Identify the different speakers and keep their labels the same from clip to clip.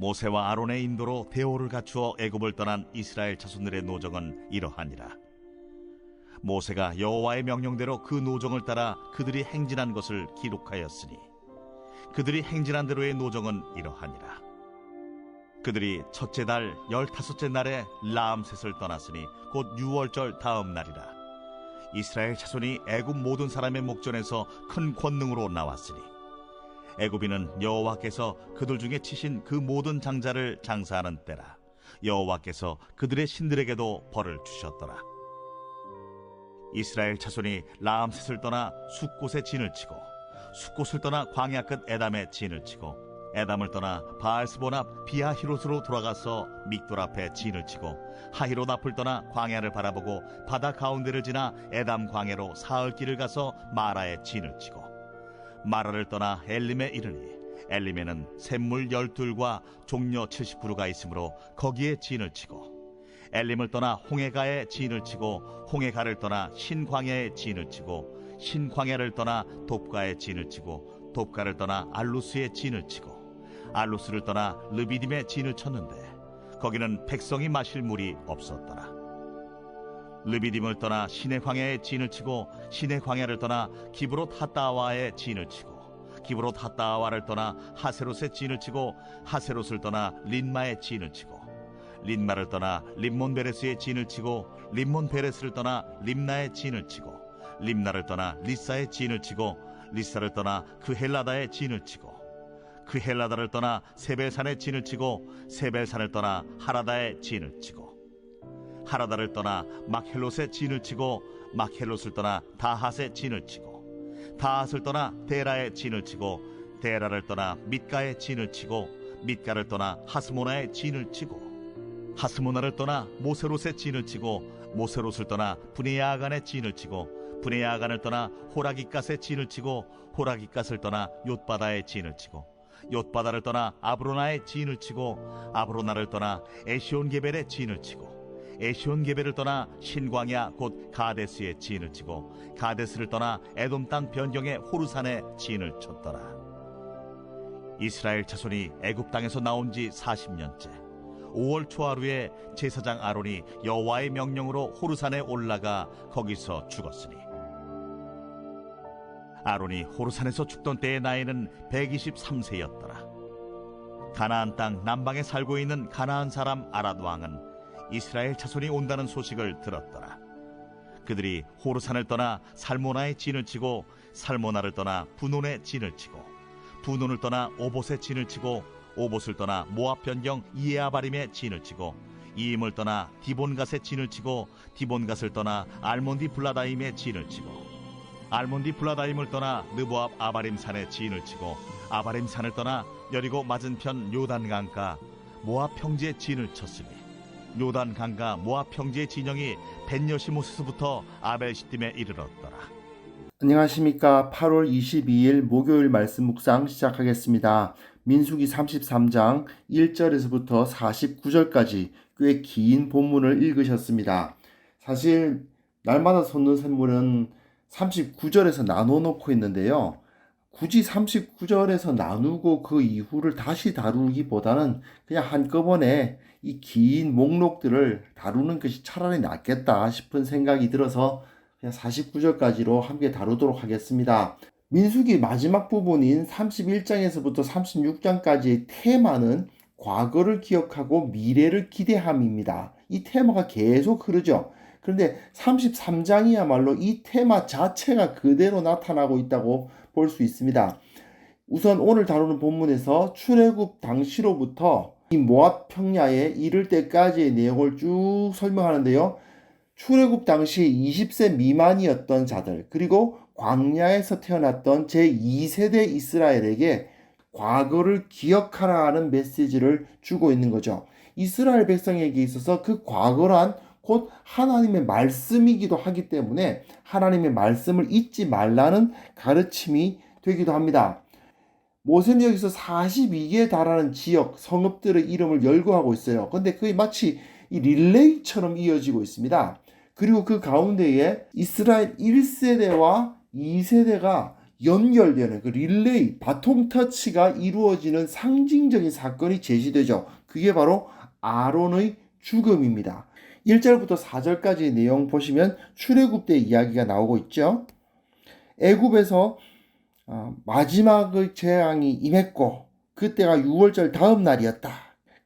Speaker 1: 모세와 아론의 인도로 대오를 갖추어 애굽을 떠난 이스라엘 자손들의 노정은 이러하니라. 모세가 여호와의 명령대로 그 노정을 따라 그들이 행진한 것을 기록하였으니 그들이 행진한 대로의 노정은 이러하니라. 그들이 첫째 달 열다섯째 날에 라암셋을 떠났으니 곧 유월절 다음 날이라. 이스라엘 자손이 애굽 모든 사람의 목전에서 큰 권능으로 나왔으니 애굽인은 여호와께서 그들 중에 치신 그 모든 장자를 장사하는 때라. 여호와께서 그들의 신들에게도 벌을 주셨더라. 이스라엘 자손이 라암셋을 떠나 숫곳에 진을 치고 숫곳을 떠나 광야 끝 에담에 진을 치고 에담을 떠나 바알스본 앞 비하히롯으로 돌아가서 믹돌 앞에 진을 치고 하히롯 앞을 떠나 광야를 바라보고 바다 가운데를 지나 에담 광야로 사흘 길을 가서 마라에 진을 치고 마라를 떠나 엘림에 이르니 엘림에는 샘물 열둘과 종려 79루가 있으므로 거기에 진을 치고 엘림을 떠나 홍해가에 진을 치고 홍해가를 떠나 신광야에 진을 치고 신광야를 떠나 돕가에 진을 치고 돕가를 떠나 알루스에 진을 치고 알루스를 떠나 르비딤에 진을 쳤는데 거기는 백성이 마실 물이 없었더라. 르비딤을 떠나 신의 광야에 진을 치고 신의 광야를 떠나 기브롯 핫다와에 진을 치고 기브롯 핫다와를 떠나 하세롯에 진을 치고 하세롯을 떠나 린마에 진을 치고 린마를 떠나 림몬 베레스에 진을 치고 림몬 베레스를 떠나 림나에 진을 치고 림나를 떠나 리사에 진을 치고 리사를 떠나 그 헬라다에 진을 치고 그 헬라다를 떠나 세벨산에 진을 치고 세벨산을 떠나 하라다에 진을 치고 하라다를 떠나 막헬롯에 진을 치고 막헬롯을 떠나 다핫에 진을 치고 다핫을 떠나 데라에 진을 치고 데라를 떠나 밑가에 진을 치고 밑가를 떠나 하스모나에 진을 치고 하스모나를 떠나 모세롯에 진을 치고 모세롯을 떠나 분야아간에 진을 치고 분야아간을 떠나 호라기갓에 진을 치고 호라기갓을 떠나 욤바다에 진을 치고 욤바다를 떠나 아브로나에 진을 치고 아브로나를 떠나 에시온 게벨에 진을 치고 에시온게벨을 떠나 신광야 곧 가데스에 진을 치고 가데스를 떠나 에돔 땅 변경의 호르산에 진을 쳤더라. 이스라엘 자손이 애굽 땅에서 나온 지 40년째. 5월 초하루에 제사장 아론이 여호와의 명령으로 호르산에 올라가 거기서 죽었으니. 아론이 호르산에서 죽던 때의 나이는 123세였더라. 가나안 땅 남방에 살고 있는 가나안 사람 아랏 왕은 이스라엘 자손이 온다는 소식을 들었더라. 그들이 호르산을 떠나 살모나에 진을 치고 살모나를 떠나 분온에 진을 치고 분온을 떠나 오봇에 진을 치고 오봇을 떠나 모압 변경 이에아바림에 진을 치고 이임을 떠나 디본갓에 진을 치고 디본갓을 떠나 알몬디 블라다임에 진을 치고 알몬디 블라다임을 떠나 느보압 아바림 산에 진을 치고 아바림 산을 떠나 여리고 맞은편 요단 강가 모압 평지에 진을 쳤으니 요단 강가 모압 평지의 진영이 벤여시모스부터 아벨 시딤에 이르렀더라.
Speaker 2: 안녕하십니까. 8월 22일 목요일 말씀 묵상 시작하겠습니다. 민수기 33장 1절에서부터 49절까지 꽤 긴 본문을 읽으셨습니다. 사실 날마다 솟는 샘물은 39절에서 나눠 놓고 있는데요. 굳이 39절에서 나누고 그 이후를 다시 다루기보다는 그냥 한꺼번에 이 긴 목록들을 다루는 것이 차라리 낫겠다 싶은 생각이 들어서 그냥 49절까지로 함께 다루도록 하겠습니다. 민수기 마지막 부분인 31장에서부터 36장까지의 테마는 과거를 기억하고 미래를 기대함입니다. 이 테마가 계속 흐르죠. 그런데 33장이야말로 이 테마 자체가 그대로 나타나고 있다고 볼 수 있습니다. 우선 오늘 다루는 본문에서 출애굽 당시로부터 이 모압 평야에 이를 때까지의 내용을 쭉 설명하는데요. 출애굽 당시 20세 미만이었던 자들 그리고 광야에서 태어났던 제2세대 이스라엘에게 과거를 기억하라는 메시지를 주고 있는 거죠. 이스라엘 백성에게 있어서 그 과거란 곧 하나님의 말씀이기도 하기 때문에 하나님의 말씀을 잊지 말라는 가르침이 되기도 합니다. 모세는 여기서 42개에 달하는 지역, 성읍들의 이름을 열거하고 있어요. 근데 그게 마치 이 릴레이처럼 이어지고 있습니다. 그리고 그 가운데에 이스라엘 1세대와 2세대가 연결되는 그 릴레이, 바통 터치가 이루어지는 상징적인 사건이 제시되죠. 그게 바로 아론의 죽음입니다. 1절부터 4절까지 내용 보시면 출애굽 때 이야기가 나오고 있죠. 애굽에서 어, 마지막의 재앙이 임했고 그때가 6월절 다음 날이었다.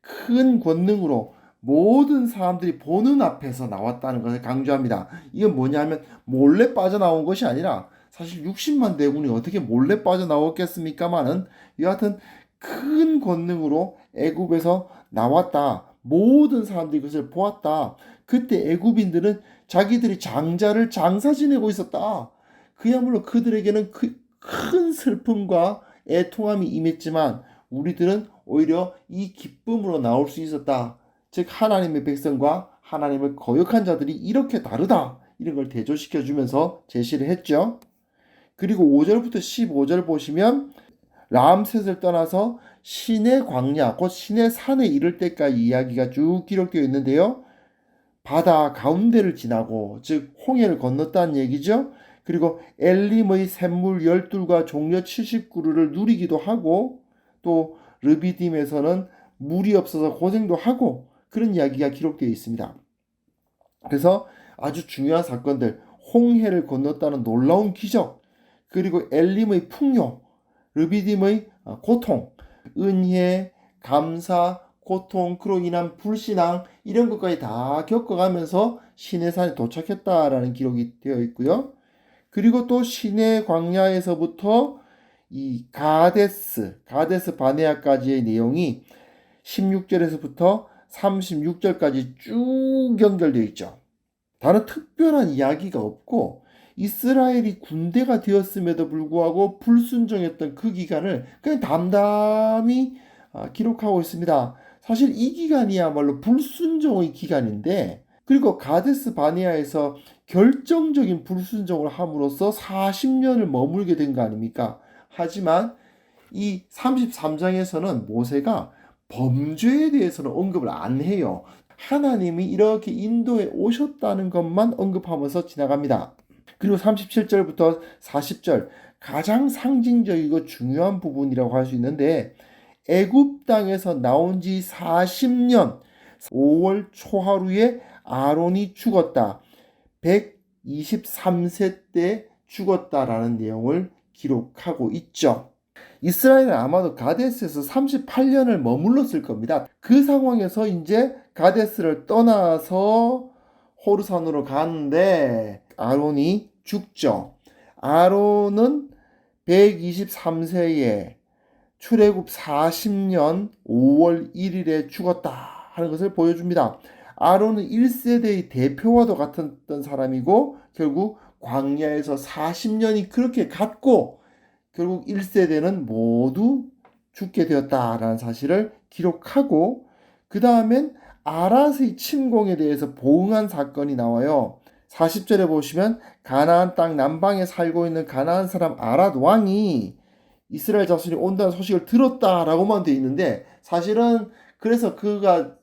Speaker 2: 큰 권능으로 모든 사람들이 보는 앞에서 나왔다는 것을 강조합니다. 이건 뭐냐면 몰래 빠져나온 것이 아니라 사실 60만 대군이 어떻게 몰래 빠져나왔겠습니까마는 여하튼 큰 권능으로 애굽에서 나왔다. 모든 사람들이 그것을 보았다. 그때 애굽인들은 자기들이 장자를 장사 지내고 있었다. 그야말로 그들에게는 그 큰 슬픔과 애통함이 임했지만 우리들은 오히려 이 기쁨으로 나올 수 있었다. 즉 하나님의 백성과 하나님을 거역한 자들이 이렇게 다르다. 이런 걸 대조시켜 주면서 제시를 했죠. 그리고 5절부터 15절 보시면 람셋을 떠나서 신의 광야, 곧 신의 산에 이를 때까지 이야기가 쭉 기록되어 있는데요. 바다 가운데를 지나고, 즉, 홍해를 건넜다는 얘기죠. 그리고 엘림의 샘물 12과 종려 79를 누리기도 하고, 또 르비딤에서는 물이 없어서 고생도 하고, 그런 이야기가 기록되어 있습니다. 그래서 아주 중요한 사건들, 홍해를 건넜다는 놀라운 기적, 그리고 엘림의 풍요, 르비딤의 고통, 은혜, 감사, 고통, 그로 인한 불신앙 이런 것까지 다 겪어가면서 신의 산에 도착했다라는 기록이 되어 있고요. 그리고 또 신의 광야에서부터 이 가데스, 가데스 바네아까지의 내용이 16절에서부터 36절까지 쭉 연결되어 있죠. 다른 특별한 이야기가 없고 이스라엘이 군대가 되었음에도 불구하고 불순종했던 그 기간을 그냥 담담히 아, 기록하고 있습니다. 사실 이 기간이야말로 불순종의 기간인데 그리고 가데스 바니아에서 결정적인 불순종을 함으로써 40년을 머물게 된 거 아닙니까? 하지만 이 33장에서는 모세가 범죄에 대해서는 언급을 안 해요. 하나님이 이렇게 인도에 오셨다는 것만 언급하면서 지나갑니다. 그리고 37절부터 40절 가장 상징적이고 중요한 부분이라고 할 수 있는데 애굽 땅에서 나온 지 40년 5월 초하루에 아론이 죽었다. 123세 때 죽었다라는 내용을 기록하고 있죠. 이스라엘은 아마도 가데스에서 38년을 머물렀을 겁니다. 그 상황에서 이제 가데스를 떠나서 호르산으로 가는데 아론이 죽죠. 아론은 123세에 출애굽 40년 5월 1일에 죽었다 하는 것을 보여줍니다. 아론은 1세대의 대표와도 같았던 사람이고 결국 광야에서 40년이 그렇게 갔고 결국 1세대는 모두 죽게 되었다라는 사실을 기록하고 그 다음엔 아라스의 침공에 대해서 보응한 사건이 나와요. 40절에 보시면 가나안 땅 남방에 살고 있는 가나안 사람 아랏 왕이 이스라엘 자손이 온다는 소식을 들었다라고만 되어 있는데 사실은 그래서 그가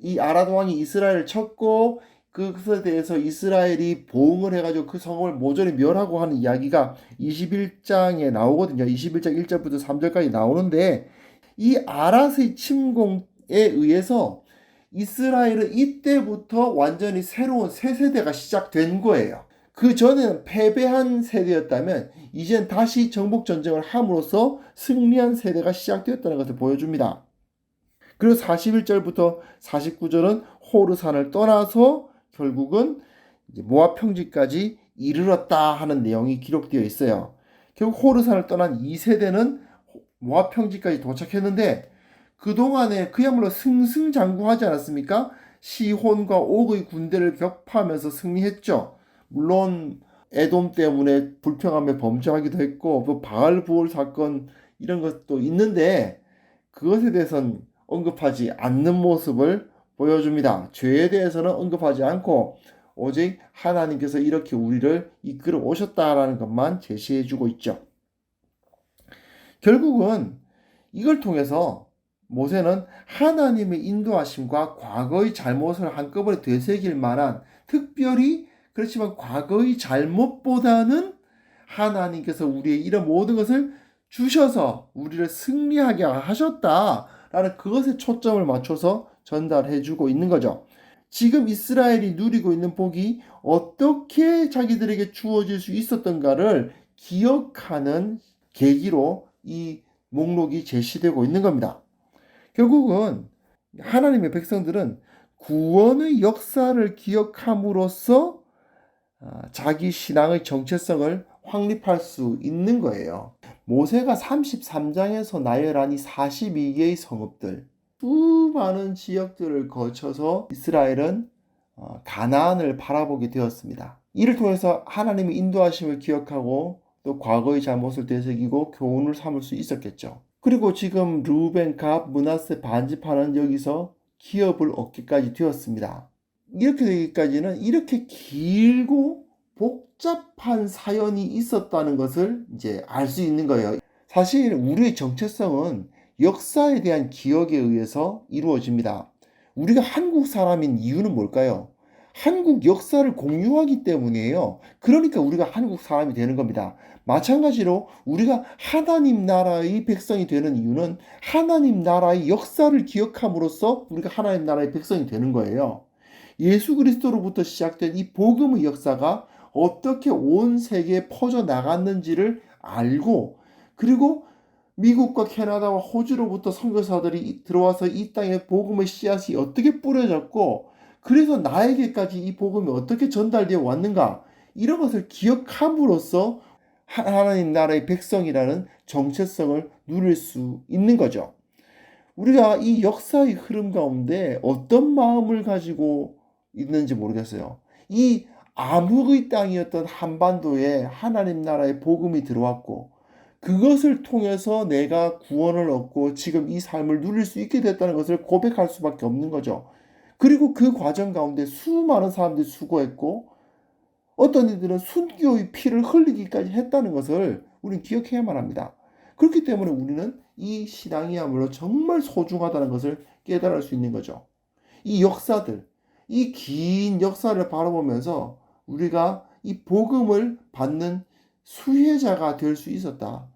Speaker 2: 이 아랏 왕이 이스라엘을 쳤고 그것에 대해서 이스라엘이 보응을 해가지고 그 성을 모조리 멸하고 하는 이야기가 21장에 나오거든요. 21장 1절부터 3절까지 나오는데 이 아랏의 침공에 의해서 이스라엘은 이때부터 완전히 새로운 새 세대가 시작된 거예요. 그 전에는 패배한 세대였다면 이젠 다시 정복 전쟁을 함으로써 승리한 세대가 시작되었다는 것을 보여줍니다. 그리고 41절부터 49절은 호르산을 떠나서 결국은 모압 평지까지 이르렀다 하는 내용이 기록되어 있어요. 결국 호르산을 떠난 2세대는 모압 평지까지 도착했는데 그동안에 그야말로 승승장구하지 않았습니까? 시혼과 옥의 군대를 격파하면서 승리했죠. 물론 에돔 때문에 불평함에 범죄하기도 했고 또 바알 부월 사건 이런 것도 있는데 그것에 대해서는 언급하지 않는 모습을 보여줍니다. 죄에 대해서는 언급하지 않고 오직 하나님께서 이렇게 우리를 이끌어 오셨다라는 것만 제시해 주고 있죠. 결국은 이걸 통해서 모세는 하나님의 인도하심과 과거의 잘못을 한꺼번에 되새길 만한 특별히 그렇지만 과거의 잘못보다는 하나님께서 우리의 이런 모든 것을 주셔서 우리를 승리하게 하셨다라는 그것에 초점을 맞춰서 전달해 주고 있는 거죠. 지금 이스라엘이 누리고 있는 복이 어떻게 자기들에게 주어질 수 있었던가를 기억하는 계기로 이 목록이 제시되고 있는 겁니다. 결국은 하나님의 백성들은 구원의 역사를 기억함으로써 아, 자기 신앙의 정체성을 확립할 수 있는 거예요. 모세가 33장에서 나열한 이 42개의 성읍들, 수많은 지역들을 거쳐서 이스라엘은 어, 가나안을 바라보게 되었습니다. 이를 통해서 하나님의 인도하심을 기억하고 또 과거의 잘못을 되새기고 교훈을 삼을 수 있었겠죠. 그리고 지금 루벤, 갑, 문하세 반지파는 여기서 기업을 얻기까지 되었습니다. 이렇게 되기까지는 이렇게 길고 복잡한 사연이 있었다는 것을 이제 알 수 있는 거예요. 사실 우리의 정체성은 역사에 대한 기억에 의해서 이루어집니다. 우리가 한국 사람인 이유는 뭘까요? 한국 역사를 공유하기 때문이에요. 그러니까 우리가 한국 사람이 되는 겁니다. 마찬가지로 우리가 하나님 나라의 백성이 되는 이유는 하나님 나라의 역사를 기억함으로써 우리가 하나님 나라의 백성이 되는 거예요. 예수 그리스도로부터 시작된 이 복음의 역사가 어떻게 온 세계에 퍼져 나갔는지를 알고 그리고 미국과 캐나다와 호주로부터 선교사들이 들어와서 이 땅에 복음의 씨앗이 어떻게 뿌려졌고 그래서 나에게까지 이 복음이 어떻게 전달되어 왔는가 이런 것을 기억함으로써 하나님 나라의 백성이라는 정체성을 누릴 수 있는 거죠. 우리가 이 역사의 흐름 가운데 어떤 마음을 가지고 있는지 모르겠어요. 이 암흑의 땅이었던 한반도에 하나님 나라의 복음이 들어왔고 그것을 통해서 내가 구원을 얻고 지금 이 삶을 누릴 수 있게 됐다는 것을 고백할 수밖에 없는 거죠. 그리고 그 과정 가운데 수많은 사람들이 수고했고 어떤 이들은 순교의 피를 흘리기까지 했다는 것을 우리는 기억해야만 합니다. 그렇기 때문에 우리는 이 신앙이야말로 정말 소중하다는 것을 깨달을 수 있는 거죠. 이 역사들, 이 긴 역사를 바라보면서 우리가 이 복음을 받는 수혜자가 될 수 있었다.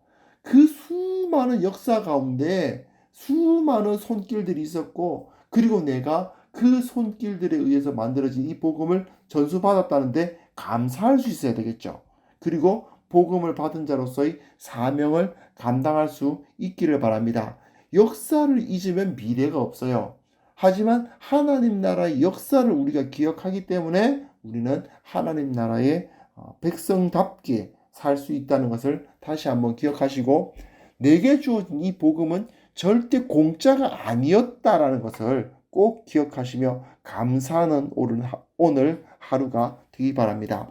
Speaker 2: 그 수많은 역사 가운데 수많은 손길들이 있었고, 그리고 내가 그 손길들에 의해서 만들어진 이 복음을 전수받았다는데 감사할 수 있어야 되겠죠. 그리고 복음을 받은 자로서의 사명을 감당할 수 있기를 바랍니다. 역사를 잊으면 미래가 없어요. 하지만 하나님 나라의 역사를 우리가 기억하기 때문에 우리는 하나님 나라의 어, 백성답게 살 수 있다는 것을 다시 한번 기억하시고 내게 주어진 이 복음은 절대 공짜가 아니었다라는 것을 꼭 기억하시며 감사하는 오늘 하루가 되기 바랍니다.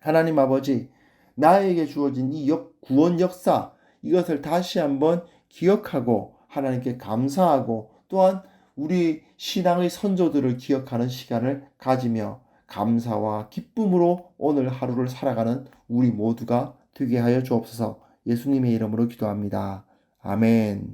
Speaker 2: 하나님 아버지, 나에게 주어진 이 역, 구원 역사, 이것을 다시 한번 기억하고 하나님께 감사하고 또한 우리 신앙의 선조들을 기억하는 시간을 가지며 감사와 기쁨으로 오늘 하루를 살아가는 우리 모두가 되게 하여 주옵소서 예수님의 이름으로 기도합니다. 아멘.